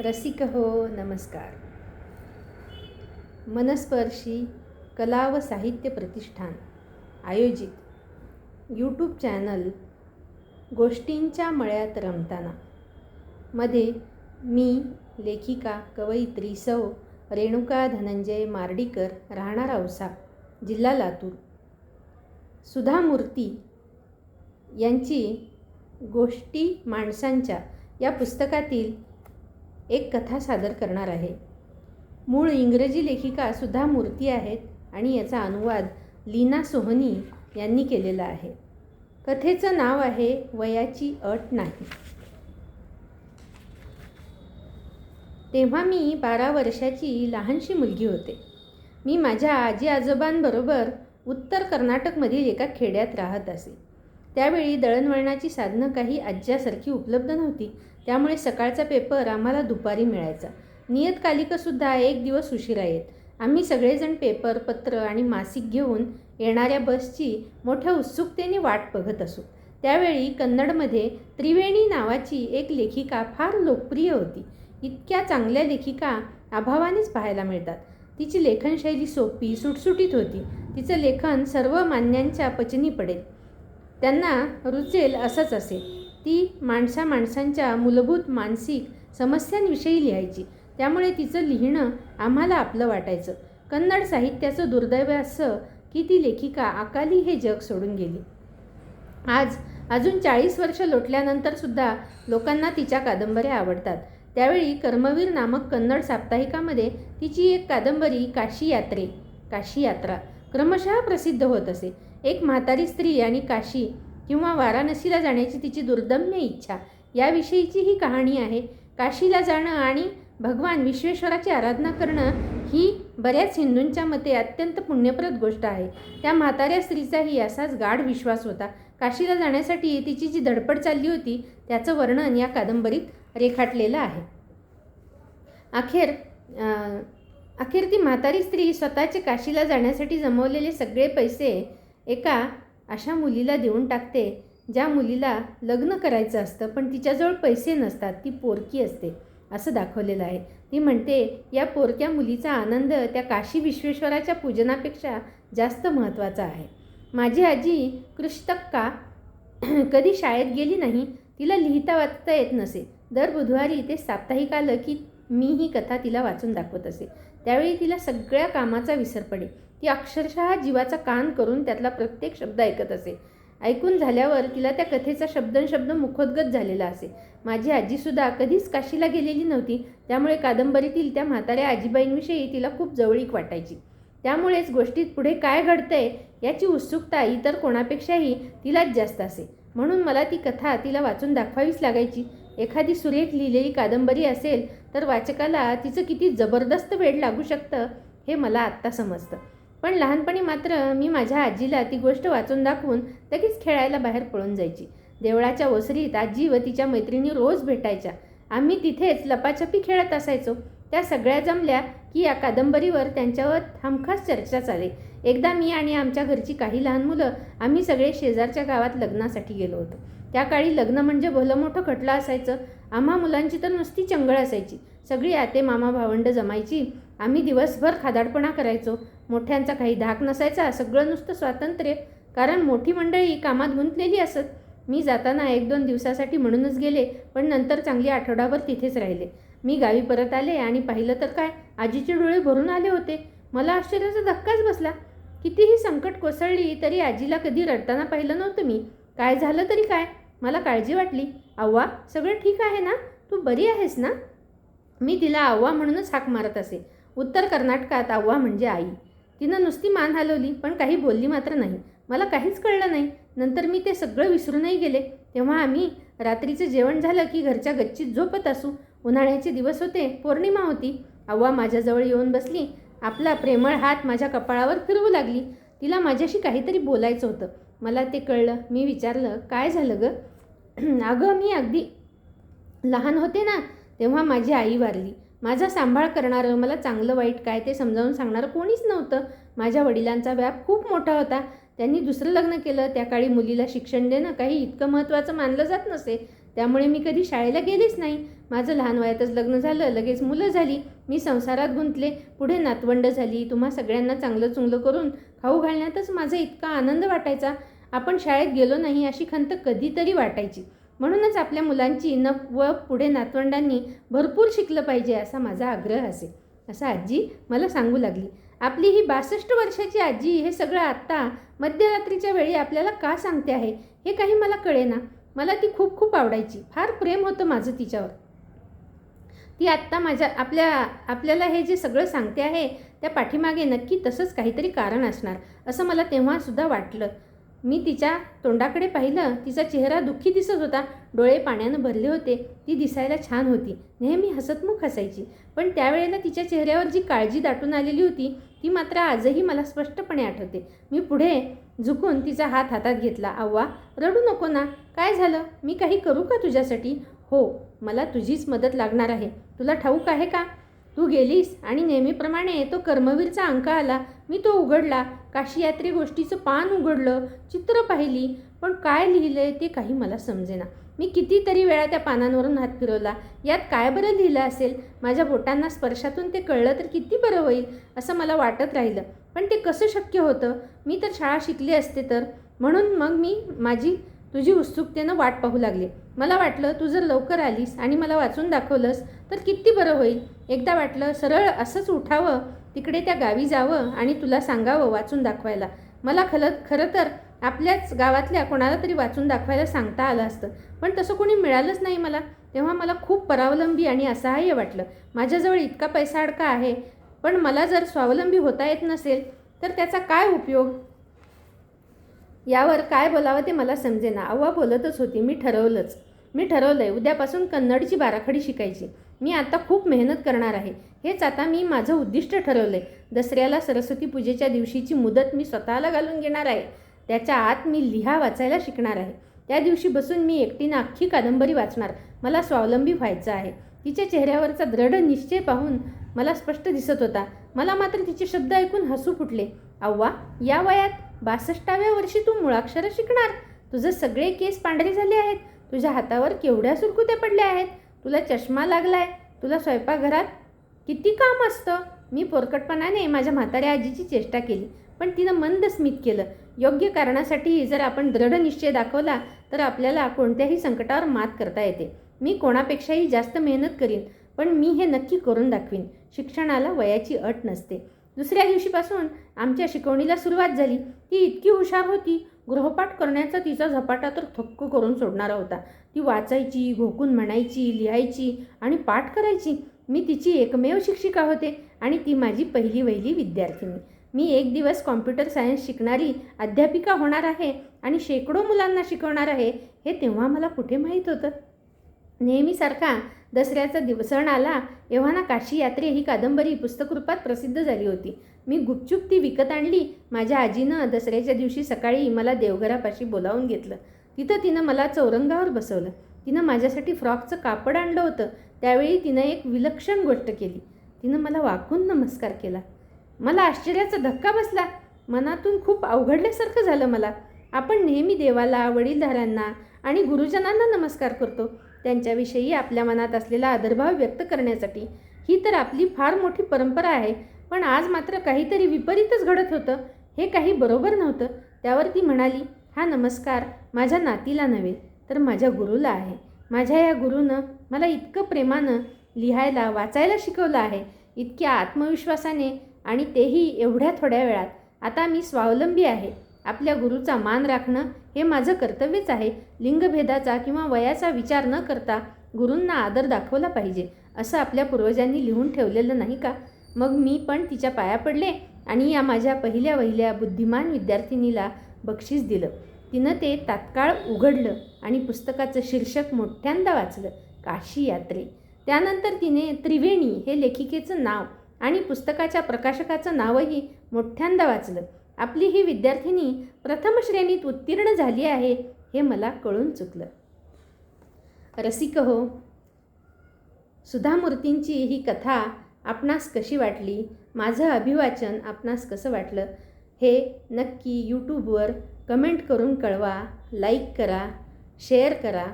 रसिक हो नमस्कार. मनस्पर्शी कला व साहित्य प्रतिष्ठान आयोजित यूट्यूब चॅनल गोष्टींच्या मळ्यात रमताना. मध्ये मी लेखिका कवयित्री सौ रेणुका धनंजय मार्डीकर राहणार औसा जिल्हा लातूर. सुधा मूर्ती यांची गोष्टी माणसांच्या या पुस्तकातील एक कथा सादर करणार आहे. मूळ इंग्रजी लेखिका सुद्धा मूर्ती आहेत आणि याचा अनुवाद लीना सोहनी यांनी केलेला आहे. कथेचं नाव आहे वयाची अट नाही. तेव्हा मी बारा वर्षाची लहानशी मुलगी होते. मी माझ्या आजी आजोबांबरोबर उत्तर कर्नाटकमधील एका खेड्यात राहत असे. त्यावेळी दळणवळणाची साधनं काही आज्यासारखी उपलब्ध नव्हती. त्यामुळे सकाळचा पेपर आम्हाला दुपारी मिळायचा. नियतकालिकसुद्धा एक दिवस उशिरा येत. आम्ही सगळेजण पेपर पत्र आणि मासिक घेऊन येणाऱ्या बसची मोठ्या उत्सुकतेने वाट बघत असू. त्यावेळी कन्नडमध्ये त्रिवेणी नावाची एक लेखिका फार लोकप्रिय होती. इतक्या चांगल्या लेखिका अभावानेच पाहायला मिळतात. तिची लेखनशैली सोपी सुटसुटीत होती. तिचं लेखन सर्व मान्यांच्या पचनी पडेल. त्यांना रुचेल असंच असे ती माणसा माणसांच्या मूलभूत मानसिक समस्यांविषयी लिहायची. त्यामुळे तिचं लिहिणं आम्हाला आपलं वाटायचं. कन्नड साहित्याचं दुर्दैव असं की ती लेखिका अकाली हे जग सोडून गेली. आज अजून चाळीस वर्ष लोटल्यानंतरसुद्धा लोकांना तिच्या कादंबऱ्या आवडतात. त्यावेळी कर्मवीर नामक कन्नड साप्ताहिकामध्ये तिची एक कादंबरी काशी यात्रे काशी यात्रा क्रमशः प्रसिद्ध होत असे. एक म्हातारी स्त्री आणि काशी किंवा वाराणसीला जाण्याची तिची दुर्दम्य इच्छा याविषयीची ही कहाणी आहे. काशीला जाणं आणि भगवान विश्वेश्वराची आराधना करणं ही बऱ्याच हिंदूंच्या मते अत्यंत पुण्यप्रद गोष्ट आहे. त्या म्हाताऱ्या स्त्रीचाही असाच गाढ विश्वास होता. काशीला जाण्यासाठी तिची जी धडपड चालली होती त्याचं वर्णन या कादंबरीत रेखाटलेलं आहे. अखेर अखेर ती म्हातारी स्त्री स्वतःचे काशीला जाण्यासाठी जमवलेले सगळे पैसे एका अशा मुलीला देऊन टाकते ज्या मुलीला लग्न करायचं असतं पण तिच्याजवळ पैसे नसतात ती पोरकी असते असं दाखवलेलं आहे. ती म्हणते या पोरक्या मुलीचा आनंद त्या काशी विश्वेश्वराच्या पूजनापेक्षा जास्त महत्त्वाचा आहे. माझी आजी कृष्तक्का कधी शाळेत गेली नाही तिला लिहिता वाचता येत नसे. दर बुधवारी ते साप्ताहिक आलं की मी ही कथा तिला वाचून दाखवत असे. त्यावेळी तिला सगळ्या कामाचा विसर पडे. ती अक्षरशः जीवाचा कान करून त्यातला प्रत्येक शब्द ऐकत असे. ऐकून झाल्यावर तिला त्या कथेचा शब्दनशब्द मुखोद्गत झालेला असे. माझी आजीसुद्धा कधीच काशीला गेलेली नव्हती. त्यामुळे कादंबरीतील त्या म्हाताऱ्या आजीबाईंविषयी तिला खूप जवळीक वाटायची. त्यामुळेच गोष्टीत पुढे काय घडतंय याची उत्सुकता इतर कोणापेक्षाही तिलाच जास्त असे. म्हणून मला ती कथा तिला वाचून दाखवावीच लागायची. एखादी सुरेख लिहिलेली कादंबरी असेल तर वाचकाला तिचं किती जबरदस्त वेळ लागू शकतं हे मला आत्ता समजतं. पण लहानपणी मात्र मी माझ्या आजीला ती गोष्ट वाचून दाखवून लगेच खेळायला बाहेर पळून जायची. देवळाच्या ओसरीत आजी व तिच्या मैत्रिणी रोज भेटायच्या. आम्ही तिथेच लपाछपी खेळत असायचो. त्या सगळ्या जमल्या की या कादंबरीवर त्यांच्यावर हमखास चर्चा चाले एकदा मी आणि आमच्या घरची काही लहान मुलं आम्ही सगळे शेजारच्या गावात लग्नासाठी गेलो होतो. त्या काळी लग्न म्हणजे भलं मोठं खटलं असायचं. आम्हा मुलांची तर नुसती चंगळ असायची. सगळी आते मामा भावंड जमायची. आम्ही दिवसभर खादाडपणा करायचो. मोठ्यांचा काही धाक नसायचा. सगळं नुसतं स्वातंत्र्य. कारण मोठी मंडळी कामात गुंतलेली असत. मी जाताना एक दोन दिवसासाठी म्हणूनच गेले पण नंतर चांगली आठवडाभर तिथेच राहिले. मी गावी परत आले आणि पाहिलं तर काय? आजीचे डोळे भरून आले होते. मला आश्चर्याचा धक्काच बसला. कितीही संकट कोसळली तरी आजीला कधी रडताना पाहिलं नव्हतं मी. काय झालं तरी काय? मला काळजी वाटली. अव्वा सगळं ठीक आहे ना? तू बरी आहेस ना? मी तिला अव्वा म्हणूनच हाक मारत असे. उत्तर कर्नाटकात अव्वा म्हणजे आई. तिनं नुसती मान हलवली पण काही बोलली मात्र नाही. मला काहीच कळलं नाही. नंतर मी ते सगळं विसरूनही गेले. तेव्हा आम्ही रात्रीचं जेवण झालं की घरच्या गच्चीत झोपत असू. उन्हाळ्याचे दिवस होते पौर्णिमा होती. अव्वा माझ्याजवळ येऊन बसली. आपला प्रेमळ हात माझ्या कपाळावर फिरवू लागली. तिला माझ्याशी काहीतरी बोलायचं होतं. मला ते कळलं. मी विचारलं काय झालं गं? अगं मी अगदी लहान होते ना तेव्हा माझी आई वारली. माझा सांभाळ करणारं मला चांगलं वाईट काय ते समजावून सांगणारं कोणीच नव्हतं. माझ्या वडिलांचा व्याप खूप मोठा होता. त्यांनी दुसरं लग्न केलं. त्या काळी मुलीला शिक्षण देणं काही इतकं महत्त्वाचं मानलं जात नसे. त्यामुळे मी कधी शाळेला गेलेच नाही. माझं लहान वयातच लग्न झालं लगेच मुलं झाली. मी संसारात गुंतले पुढे नातवंड झाली. तुम्हा सगळ्यांना चांगलं चुंगलं करून खाऊ घालण्यातच माझा इतका आनंद वाटायचा. आपण शाळेत गेलो नाही अशी खंत कधीतरी वाटायची. म्हणूनच आपल्या मुलांची न व पुढे नातवंडांनी भरपूर शिकलं पाहिजे असा माझा आग्रह असे. असं आजी मला सांगू लागली. आपली ही बासष्ट वर्षाची आजी हे सगळं आत्ता मध्यरात्रीच्या वेळी आपल्याला का सांगते आहे हे काही मला कळेना. मला ती खूप खूप आवडायची. फार प्रेम होतं माझं तिच्यावर. ती आत्ता माझ्या आपल्या आपल्याला हे जे सगळं सांगते आहे त्या पाठीमागे नक्की तसंच काहीतरी कारण असणार असं मला तेव्हासुद्धा वाटलं. मी तिच्या तोंडाकडे पाहिलं तिचा चेहरा दुःखी दिसत होता डोळे पाण्यानं भरले होते ती दिसायला छान होती नेहमी हसतमुख हसायची पण त्यावेळेला तिच्या चेहऱ्यावर जी काळजी दाटून आलेली होती ती मात्र आजही मला स्पष्टपणे आठवते. मी पुढे झुकून तिचा हात हातात घेतला आव्वा रडू नको ना काय झालं? मी काही करू का तुझ्यासाठी? हो मला तुझीच मदत लागणार आहे. तुला ठाऊक आहे का? तू गेलीस आणि नेहमीप्रमाणे तो कर्मवीरचा अंक आला. मी तो उघडला. काशीयात्री गोष्टीचं पान उघडलं चित्र पाहिली पण काय लिहिलंय ते काही मला समजेना. मी कितीतरी वेळा त्या पानांवरून हात फिरवला. यात काय बरं लिहिलं असेल? माझ्या बोटांना स्पर्शातून ते कळलं तर किती बरं होईल असं मला वाटत राहिलं. पण ते कसं शक्य होतं? मी तर शाळा शिकली असते तर. म्हणून मग मी माझी तुझी उत्सुकतेनं वाट पाहू लागले. मला वाटलं तू जर लवकर आलीस आणि मला वाचून दाखवलंस तर किती बरं होईल. एकदा वाटलं सरळ असंच उठावं तिकडे त्या गावी जावं आणि तुला सांगावं वाचून दाखवायला. मला खलं खरं तर आपल्याच गावातल्या कोणाला तरी वाचून दाखवायला सांगता आलं असतं. पण तसं कोणी मिळालंच नाही मला. तेव्हा मला खूप परावलंबी आणि असहाय्य वाटलं. माझ्याजवळ इतका पैसा अडका आहे पण मला जर स्वावलंबी होता येत नसेल तर त्याचा काय उपयोग? यावर काय बोलावं ते मला समजेना. अव्वा बोलतच होती. मी ठरवलंच. मी ठरवलं आहे उद्यापासून कन्नडची बाराखडी शिकायची. मी आता खूप मेहनत करणार आहे. हेच आता मी माझं उद्दिष्ट ठरवलं आहे दसऱ्याला सरस्वती पूजेच्या दिवशीची मुदत मी स्वतःला घालून घेणार आहे. त्याच्या आत मी लिहा वाचायला शिकणार आहे. त्या दिवशी बसून मी एकटीनं अख्खी कादंबरी वाचणार. मला स्वावलंबी व्हायचं आहे. तिच्या चेहऱ्यावरचा दृढ निश्चय पाहून मला स्पष्ट दिसत होता. मला मात्र तिचे शब्द ऐकून हसू फुटले. अव्वा या वयात बासष्टाव्या वर्षी तू मुळाक्षरं शिकणार. तुझं सगळे केस पांढरे झाले आहेत. तुझ्या हातावर केवढ्या सुरकुत्या पडल्या आहेत. तुला चष्मा लागला आहे तुला स्वयंपाकघरात किती काम असतं? मी पोरकटपणाने माझ्या म्हाताऱ्या आजीची चेष्टा केली पण तिनं मंद स्मित केलं. योग्य कारणासाठी जर आपण दृढ निश्चय दाखवला तर आपल्याला कोणत्याही संकटावर मात करता येते. मी कोणापेक्षाही जास्त मेहनत करीन पण मी हे नक्की करून दाखवीन. शिक्षणाला वयाची अट नसते. दुसऱ्या दिवशीपासून आमच्या शिकवणीला सुरुवात झाली. ती इतकी हुशार होती गृहपाठ करण्याचा तिचा झपाटा तर थक्क करून सोडणारा होता. ती वाचायची घोकून म्हणायची लिहायची आणि पाठ करायची. मी तिची एकमेव शिक्षिका होते आणि ती माझी पहिली वहिली विद्यार्थिनी. मी एक दिवस कॉम्प्युटर सायन्स शिकणारी अध्यापिका होणार आहे आणि शेकडो मुलांना शिकवणार आहे हे तेव्हा मला कुठे माहीत होतं? नेहमीसारखा दसऱ्याचा दिव सण आला एव्हाना काशी यात्रे ही कादंबरी पुस्तकरूपात प्रसिद्ध झाली होती. मी गुपचूप ती विकत आणली माझ्या आजीनं दसऱ्याच्या दिवशी सकाळी मला देवघरापाशी बोलावून घेतलं. तिथं तिनं मला चौरंगावर बसवलं. तिनं माझ्यासाठी फ्रॉकचं कापड आणलं होतं. त्यावेळी तिनं एक विलक्षण गोष्ट केली. तिनं मला वाकून नमस्कार केला. मला आश्चर्याचा धक्का बसला. मनातून खूप अवघडल्यासारखं झालं मला. आपण नेहमी देवाला वडीलधाऱ्यांना आणि गुरुजनांना नमस्कार करतो. त्यांच्याविषयी आपल्या मनात असलेला आदरभाव व्यक्त करण्यासाठी. ही तर आपली फार मोठी परंपरा आहे पण आज मात्र काहीतरी विपरीतच घडत होतं हे काही बरोबर नव्हतं. त्यावर ती म्हणाली हा नमस्कार माझ्या नातीला नव्हे तर माझ्या गुरुला आहे. माझ्या या गुरुनं मला इतकं प्रेमानं लिहायला वाचायला शिकवलं आहे. इतक्या आत्मविश्वासाने आणि तेही एवढ्या थोड्या वेळात. आता मी स्वावलंबी आहे. आपल्या गुरुचा मान राखणं हे माझं कर्तव्यच आहे. लिंगभेदाचा किंवा वयाचा विचार न करता गुरूंना आदर दाखवला पाहिजे असं आपल्या पूर्वजांनी लिहून ठेवलेलं नाही का? मग मी पण तिच्या पाया पडले आणि या माझ्या पहिल्या वहिल्या बुद्धिमान विद्यार्थिनीला बक्षीस दिलं. तिनं ते तात्काळ उघडलं आणि पुस्तकाचं शीर्षक मोठ्यांदा वाचलं काशी यात्रे. त्यानंतर तिने त्रिवेणी हे लेखिकेचं नाव आणि पुस्तकाच्या प्रकाशकाचं नावही मोठ्यांदा वाचलं. आपली ही विद्यार्थिनी प्रथम श्रेणीत उत्तीर्ण झाली आहे हे मला कळून चुकलं. रसिक हो सुधामूर्तींची ही कथा आपणास कशी वाटली? माझं अभिवाचन आपणास कसं वाटलं? हे नक्की यूट्यूबवर कमेंट करून कळवा लाईक करा शेअर करा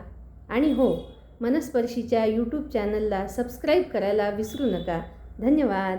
आणि हो मनस्पर्शीच्या यूट्यूब चॅनलला सबस्क्राईब करायला विसरू नका. धन्यवाद.